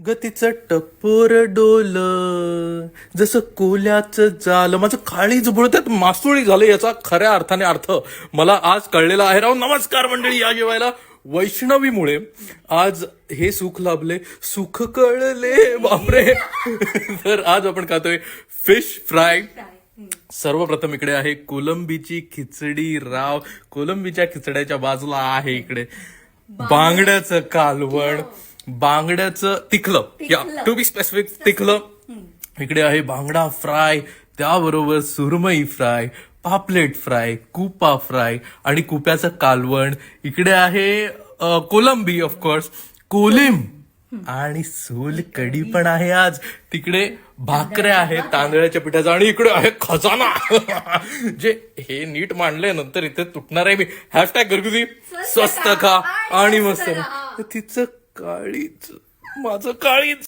गतीचं टपोर डोल. जसं कोल्याचं जाल. माझं काळीच बुडत्यात मासुळी झालं याचा खऱ्या अर्थाने अर्थ. मला आज कळलेला आहे. राव नमस्कार मंडळी या जेवायला. वैष्णवीमुळे आज हे सुख लाभले. सुख कळले. बापरे. तर आज आपण खातोय फिश फ्राय. सर्वप्रथम इकडे आहे कोलंबीची खिचडी राव. कोलंबीच्या खिचड्याच्या बाजूला आहे इकडे. बांगड्याचं कालवण. बांगड्याचं तिखलं. या टू बी स्पेसिफिक तिखलं. इकडे आहे बांगडा फ्राय त्याबरोबर सुरमई फ्राय पापलेट फ्राय कुपा फ्राय आणि कुप्याचं कालवण. इकडे आहे कोलंबी ऑफकोर्स कोलिम आणि सोल कढी पण आहे आज. तिकडे भाकऱ्या आहेत तांदळाच्या पिठाचा आणि इकडे आहे खजाना. जे हे नीट मांडलंय नंतर इथे तुटणार आहे मी. हॅशटॅग घरगुती स्वस्त खा आणि मस्त. तिचं काळीच. माझं काळीच.